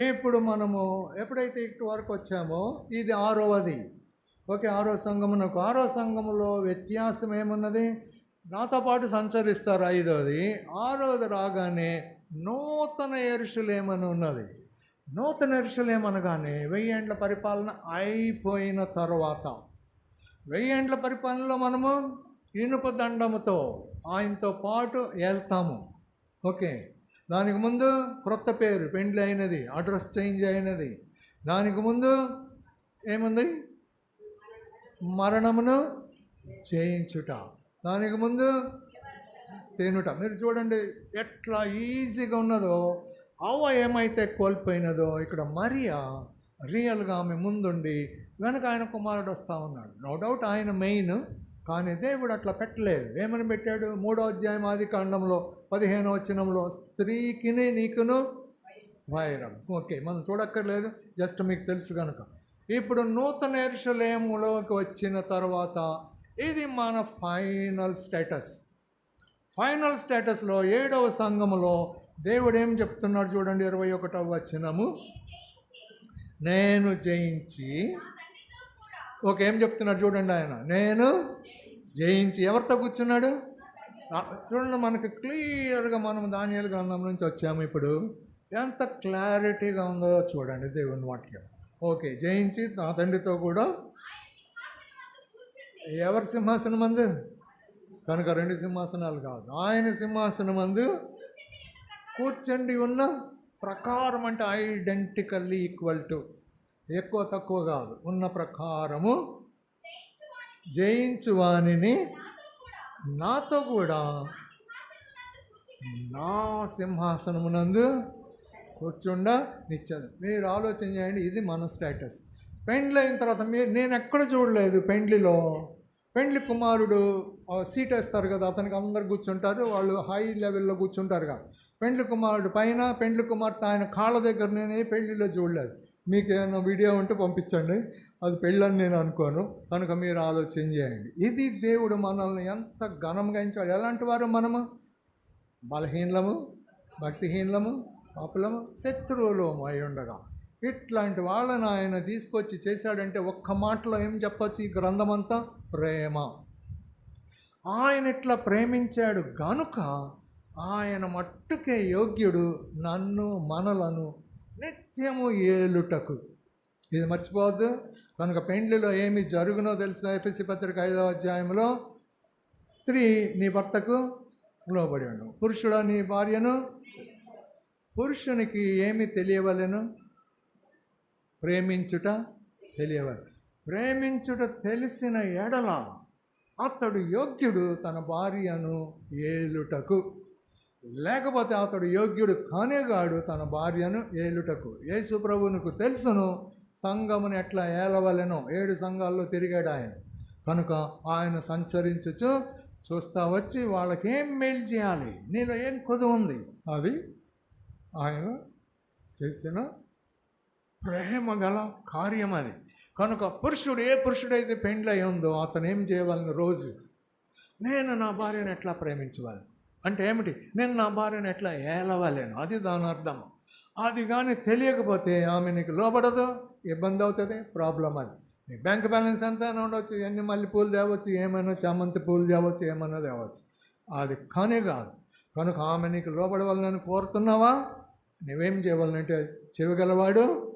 ఇప్పుడు మనము ఎప్పుడైతే ఇటు వరకు వచ్చామో ఇది ఆరవది. ఓకే ఆరో సంఘమునకు ఆరో సంఘములో వ్యత్యాసం ఏమున్నది? నాతో పాటు సంచరిస్తారు ఐదోది. ఆరోది రాగానే నూతన ఎరుషులేమని ఉన్నది. నూతన ఎరుషులేమనగానే వెయ్యేండ్ల పరిపాలన అయిపోయిన తర్వాత వెయ్యేండ్ల పరిపాలనలో మనము ఇనుప దండముతో ఆయనతో పాటు వెళ్తాము ఓకే. దానికి ముందు క్రొత్త పేరు పెండ్లి అయినది అడ్రస్ చేంజ్ అయినది. దానికి ముందు ఏముంది? మరణమును చేయించుట. దానికి ముందు తేనుట. మీరు చూడండి ఎట్లా ఈజీగా ఉన్నదో అవ్వ ఏమైతే కోల్పోయినదో ఇక్కడ మరియా రియల్గా ఆమె ముందుండి వెనక ఆయన కుమారుడు వస్తూ ఉన్నాడు. నో డౌట్ ఆయన మెయిన్ కానీ దేవుడు అట్లా పెట్టలేదు. ఏమని పెట్టాడు? మూడో అధ్యాయం ఆది కాండంలో పదిహేనో వచనంలో స్త్రీకిని నీకును వైరం. ఓకే మనం చూడక్కర్లేదు. జస్ట్ మీకు తెలుసు కనుక ఇప్పుడు నూతన ఎరుషలేములోకి వచ్చిన తర్వాత ఇది మన ఫైనల్ స్టేటస్. ఫైనల్ స్టేటస్లో ఏడవ సంఘములో దేవుడు ఏం చెప్తున్నాడు చూడండి ఇరవై ఒకటవ వచనము. నేను జయించి ఓకే ఏం చెప్తున్నాడు చూడండి ఆయన. నేను జయించి ఎవరితో కూర్చున్నాడు? చూడండి మనకు క్లియర్గా మనం ధాన్యాల గ్రంథం నుంచి వచ్చాము ఇప్పుడు. ఎంత క్లారిటీగా ఉందో చూడండి దేవుని వాక్యం. ఓకే జయించి నా తండ్రితో కూడా. ఎవరి సింహాసనం అందు కనుక రెండు సింహాసనాలు కాదు. ఆయన సింహాసనం అందు కూర్చండి ఉన్న ప్రకారం అంటే ఐడెంటికల్లీ ఈక్వల్ టు. ఎక్కువ తక్కువ కాదు. ఉన్న ప్రకారము జయించు వానిని నాతో కూడా. నా సింహాసనమునందు కూర్చుండ నిచ్చదు. మీరు ఆలోచన చేయండి ఇది మన స్టేటస్. పెండ్లి అయిన తర్వాత మీరు నేను ఎక్కడ చూడలేదు పెండ్లిలో. పెండ్లి కుమారుడు సీట్ వేస్తారు కదా అతనికి అందరు కూర్చుంటారు వాళ్ళు హై లెవెల్లో కూర్చుంటారు కదా పెండ్లి కుమారుడు పైన పెండ్లి కుమార్తె ఆయన కాళ్ళ దగ్గర నేనే పెళ్ళిలో చూడలేదు. మీకు ఏమైనా వీడియో ఉంటే పంపించండి. అది పెళ్ళని నేను అనుకోను. కనుక మీరు ఆలోచన చేయండి. ఇది దేవుడు మనల్ని ఎంత ఘనంగా ఎంచాడు. ఎలాంటి వారు మనము? బలహీనలము భక్తిహీనలము పాపులము శత్రువులము అయి ఉండగా. ఇట్లాంటి వాళ్ళని ఆయన తీసుకొచ్చి చేశాడంటే ఒక్క మాటలో ఏం చెప్పొచ్చు ఈ గ్రంథమంతా? ప్రేమ. ఆయన ఇట్లా ప్రేమించాడు గనుక ఆయన మట్టుకే యోగ్యుడు నన్ను మనలను నిత్యము ఏలుటకు. ఇది మర్చిపోవద్దు. కనుక పెండ్లిలో ఏమి జరుగునో తెలుసా? ఎఫ్ఎస్సి పత్రిక ఐదవ అధ్యాయంలో స్త్రీ నీ భర్తకు లోబడి ఉండు. పురుషుడు నీ భార్యను పురుషునికి ఏమి తెలియవలెను? ప్రేమించుట తెలియవలెను. ప్రేమించుట తెలిసిన ఎడల అతడు యోగ్యుడు తన భార్యను ఏలుటకు. లేకపోతే అతడు యోగ్యుడు కానేగాడు తన భార్యను ఏలుటకు. యేసు ప్రభువునకు తెలుసును సంఘమును ఎట్లా ఏలవలెనో ఏడు సంఘాల్లో తిరిగాడు ఆయన. కనుక ఆయన సంచరించచ్చు చూస్తా వచ్చి వాళ్ళకి ఏం మేలు చేయాలి? నీలో ఏం కొద్దు ఉంది? అది ఆయన చేసిన ప్రేమ గల కార్యం అది. కనుక పురుషుడు ఏ పురుషుడైతే పెండ్లి అయి ఉందో అతను ఏం చేయవలని రోజు? నేను నా భార్యను ఎట్లా ప్రేమించవాలి? అంటే ఏమిటి? నేను నా భార్యను ఎట్లా ఏలవలేను? అది దాని అర్థం అది కానీ తెలియకపోతే ఆమె నీకు లోపడదు ఇబ్బంది అవుతుంది ప్రాబ్లం అది. నీ బ్యాంక్ బ్యాలెన్స్ ఎంత ఉండవచ్చు ఎన్ని మల్లెపూలు తేవచ్చు ఏమైనా చామంతి పూలు తేవచ్చు ఏమైనా తేవచ్చు. అది కానే కాదు. కనుక ఆమె నీకు లోపడవాలని కోరుతున్నావా? నువ్వేం చేయవాలంటే చెవిగలవాడు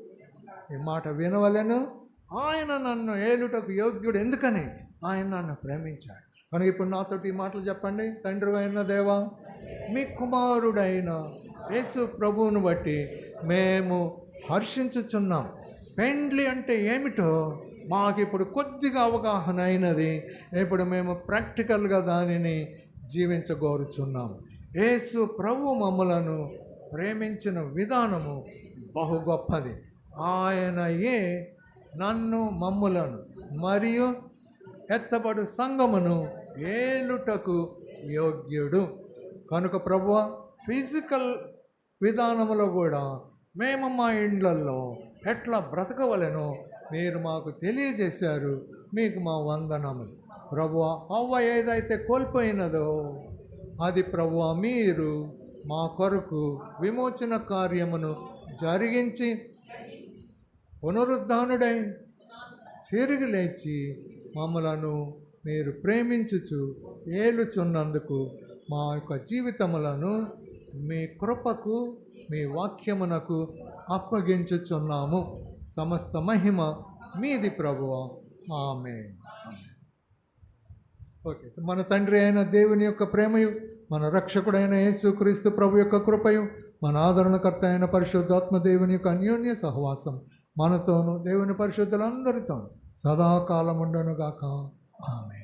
ఈ మాట వినవలను. ఆయన నన్ను ఏలుటకు యోగ్యుడు ఎందుకని? ఆయన నన్ను ప్రేమించాడు. కనుక ఇప్పుడు నాతోటి ఈ మాటలు చెప్పండి. తండ్రి అయిన దేవా మీ కుమారుడైన యేసు ప్రభువును బట్టి మేము హర్షించుచున్నాం. పెండ్లి అంటే ఏమిటో మాకు ఇప్పుడు కొద్దిగా అవగాహన అయినది. ఇప్పుడు మేము ప్రాక్టికల్గా దానిని జీవించగోరుచున్నాం యేసు ప్రభు మమ్మలను ప్రేమించిన విధానము బహు గొప్పది. ఆయనయే నన్ను మమ్ములను మరియు ఎత్తబడు సంగమును ఏలుటకు యోగ్యుడు. కనుక ప్రభు ఫిజికల్ విధానములో కూడా మేము మా ఇండ్లల్లో ఎట్లా బ్రతకవలెనో మీరు మాకు తెలియజేశారు. మీకు మా వందనములు. ప్రభు అవ్వ ఏదైతే కోల్పోయినదో అది ప్రభు మీరు మా కొరకు విమోచన కార్యమును జరిగించి పునరుద్ధానుడై తిరిగి లేచి మమ్మలను మీరు ప్రేమించుచు ఏలుచున్నందుకు మా యొక్క జీవితములను మీ కృపకు మీ వాక్యమునకు అప్పగించుచున్నాము. సమస్త మహిమ మీది ప్రభువ. ఆమె ఓకే మన తండ్రి అయిన దేవుని యొక్క ప్రేమయు మన రక్షకుడైన యేసుక్రీస్తు ప్రభు యొక్క కృపయు మన ఆదరణకర్త అయిన పరిశుద్ధాత్మ దేవుని యొక్క అన్యోన్య సహవాసం మనతోనూ దేవుని పరిశుద్ధులందరితోనూ సదాకాలముండనుగాక. ఆమె